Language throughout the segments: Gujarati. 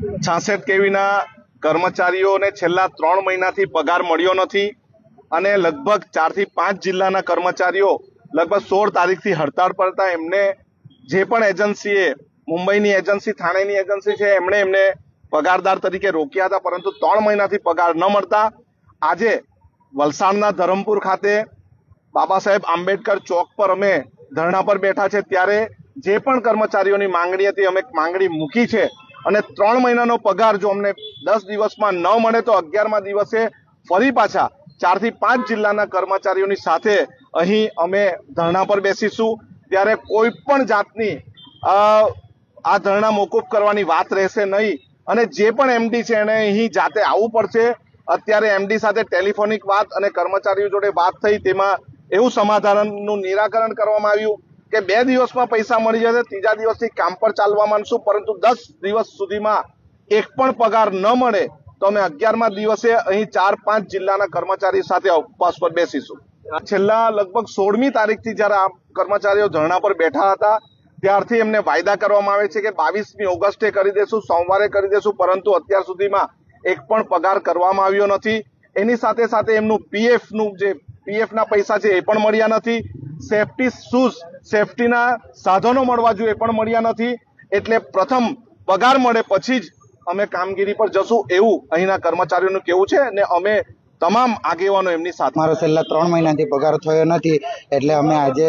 છાસઠ કેવીના કર્મચારીઓને છેલ્લા ત્રણ મહિનાથી પગાર મળ્યો નથી અને લગભગ ચારથી પાંચ જિલ્લાના કર્મચારીઓ લગભગ સોળ તારીખથી હડતાળ પર હતા. એમને જે પણ એજન્સીએ, મુંબઈની એજન્સી, થાણેની એજન્સી છે, એમણે એમને પગારદાર તરીકે રોક્યા હતા, પરંતુ ત્રણ મહિનાથી પગાર ન મળતા. આજે વલસાડના ધરમપુર ખાતે બાબા સાહેબ આંબેડકર ચોક પર અમે ધરણા પર બેઠા છે. ત્યારે જે પણ કર્મચારીઓની માંગણી હતી, અમે માંગણી મૂકી છે. અને ત્રણ મહિનાનો પગાર જો અમને દસ દિવસમાં ન મળે તો અગિયારમા દિવસે ફરી પાછા ચારથી પાંચ જિલ્લાના કર્મચારીઓની સાથે અહીં અમે ધરણા પર બેસીશું. ત્યારે કોઈ પણ જાતની આ ધરણા મોકૂફ કરવાની વાત રહેશે નહીં. અને જે પણ એમડી છે એને અહીં જાતે આવવું પડશે. અત્યારે એમડી સાથે ટેલિફોનિક વાત અને કર્મચારીઓ જોડે વાત થઈ, તેમાં એવું સમાધાનનું નિરાકરણ કરવામાં આવ્યું. કે બે દિવસમાં પૈસા મળી જશે, ત્રીજા દિવસથી કામ પર ચાલવા માંડશું, પરંતુ દસ દિવસ સુધીમાં એક પણ પગાર ન મળે, તો અમે અગિયારમા દિવસે અહીં ચાર પાંચ જિલ્લાના કર્મચારી સાથે ઉપવાસ પર બેસીશું. છેલ્લા લગભગ સોળમી તારીખથી જ્યારે આ કર્મચારીઓ ધરણા પર બેઠા હતા, ત્યારથી એમને વાયદા કરવામાં આવે છે કે બાવીસમી ઓગસ્ટે કરી દેશું, સોમવારે કરી દેશું, પરંતુ અત્યાર સુધીમાં એક પણ પગાર કરવામાં આવ્યો નથી. એની સાથે સાથે એમનું પીએફનું જે પીએફના પૈસા છે એ પણ મળ્યા નથી. સેફટી શૂઝ સેફટીના સાધનો મળવા જોઈએ પણ મળ્યા નથી. એટલે પ્રથમ પગાર મળે પછી જ અમે કામગીરી પર જશું એવું અહીંના કર્મચારીઓનું કેવું છે અને અમે તમામ આગેવાનો એમની સાથે મારો છેલ્લા ત્રણ મહિનાથી પગાર થયો નથી. એટલે અમે આજે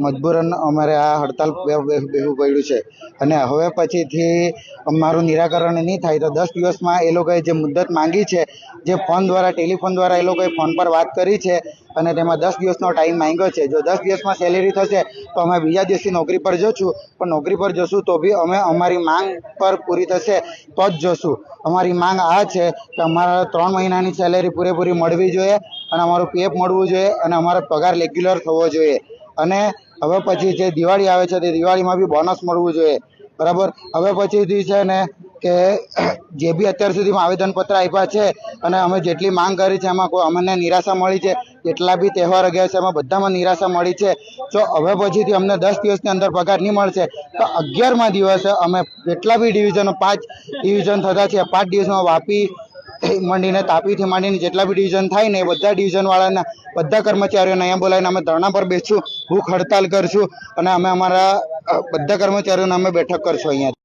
મજબૂરન અમારે આ હડતાલ બે- બે- પડ્યું છે. અને હવે પછીથી અમારું નિરાકરણ નહીં થાય તો દસ દિવસમાં એ લોકોએ જે મુદત માંગી છે, જે ફોન દ્વારા, ટેલિફોન દ્વારા એ લોકોએ ફોન પર વાત કરી છે અને તેમાં દસ દિવસનો ટાઈમ માંગ્યો છે. જો દસ દિવસમાં સેલેરી થશે તો અમે બીજા દિવસથી નોકરી પર જશું. પણ નોકરી પર જશું તો બી અમે અમારી માંગ પર પૂરી થશે તો જ જશું. અમારી માંગ આ છે કે અમારા ત્રણ મહિનાની સેલેરી પૂરેપૂરી મળવી જોઈએ અને અમારું પીએફ મળવું જોઈએ અને અમારો પગાર રેગ્યુલર થવો જોઈએ. અને હવે પછી જે દિવાળી આવે છે તે દિવાળીમાં બી બોનસ મળવું જોઈએ. બરાબર? હવે પછીથી છે ને કે જે બી અત્યાર સુધીમાં આવેદનપત્ર આપ્યા છે અને અમે જેટલી માંગ કરી છે એમાં કોઈ અમને નિરાશા મળી છે, જેટલા બી તહેવાર ગયા છે એમાં બધામાં નિરાશા મળી છે. તો હવે પછીથી અમને દસ દિવસની અંદર પગાર નહીં મળશે, તો અગિયારમા દિવસે અમે જેટલા બી ડિવિઝનો પાંચ ડિવિઝન થતા છે, પાંચ દિવસમાં વાપી માંડીને તાપીથી માંડીને જેટલા બી ડિવિઝન થાય ને એ બધા ડિવિઝનવાળાના બધા કર્મચારીઓને અહીંયા બોલાવીને અમે ધરણા પર બેસશું ભૂખ હડતાલ કરશું અને અમે અમારા બધા કર્મચારીઓને અમે બેઠક કરશું અહીંયા.